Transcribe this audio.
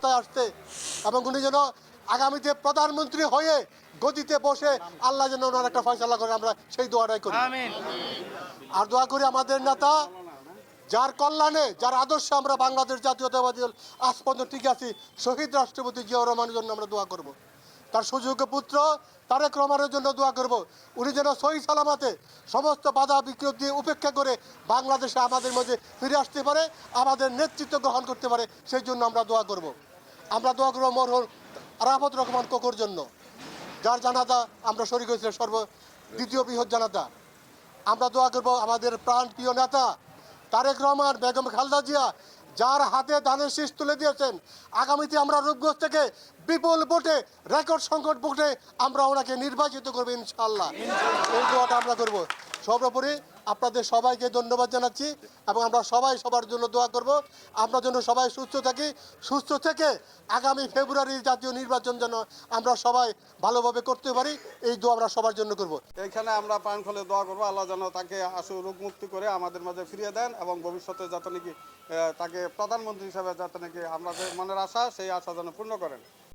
ক্ষমতায় আসতে এবং উনি যেন আগামীতে প্রধানমন্ত্রী হয়ে গদিতে বসে আল্লাহ যেন ওনার একটা ফয়সালা করে আমরা সেই দোয়াটাই করি। আর দোয়া করি আমাদের নেতা যার কল্যাণে যার আদর্শে আমরা বাংলাদেশ জাতীয়তাবাদী দল আজ পর্যন্ত ঠিক আছি শহীদ রাষ্ট্রপতি জিয়াউর রহমানের জন্য আমরা দোয়া করব। তার সুযোগ্য পুত্র তারেক রহমানের জন্য দোয়া করব। উনি যেন সহি সালামাতে সমস্ত বাধা বিক্ষোভ দিয়ে উপেক্ষা করে বাংলাদেশে আমাদের মধ্যে ফিরে আসতে পারে আমাদের নেতৃত্ব গ্রহণ করতে পারে সেই জন্য আমরা দোয়া করব। আমরা দোয়া করব মরহুম রাফত রহমান কোকর জন্য। যার জানাজা আমরা শরীর হয়েছিলাম সর্ব দ্বিতীয় বৃহৎ জানাজা। আমরা দোয়া করব আমাদের প্রাণ প্রিয় নেতা তারেক রহমান, বেগম খালদা জিয়া, যার হাতে ধানের শীষ তুলে দিয়েছেন। আগামীতে আমরা রূপগঞ্জ থেকে বিপুল ভোটে, রেকর্ড সংকট ভোটে আমরা ওনাকে নির্বাচিত করব ইনশাল্লাহ এই দোয়াটা আমরা করব। সর্বোপরি আপনাদের সবাইকে ধন্যবাদ জানাচ্ছি এবং আমরা সবাই সবার জন্য দোয়া করব। আমরা যেন সবাই সুস্থ থাকি। সুস্থ থেকে আগামী ফেব্রুয়ারি জাতীয় নির্বাচন যেন আমরা সবাই ভালোভাবে করতে পারি, এই দোয়া আমরা সবার জন্য করব। এইখানে আমরা প্রাণ খুলে দোয়া করব। আল্লাহ যেন তাকে আশু রোগ মুক্তি করে আমাদের মাঝে ফিরিয়ে দেন এবং ভবিষ্যতে যাতে নাকি তাকে প্রধানমন্ত্রী হিসাবে যাতে নাকি আমাদের মনের আশা, সেই আশা যেন পূর্ণ করেন।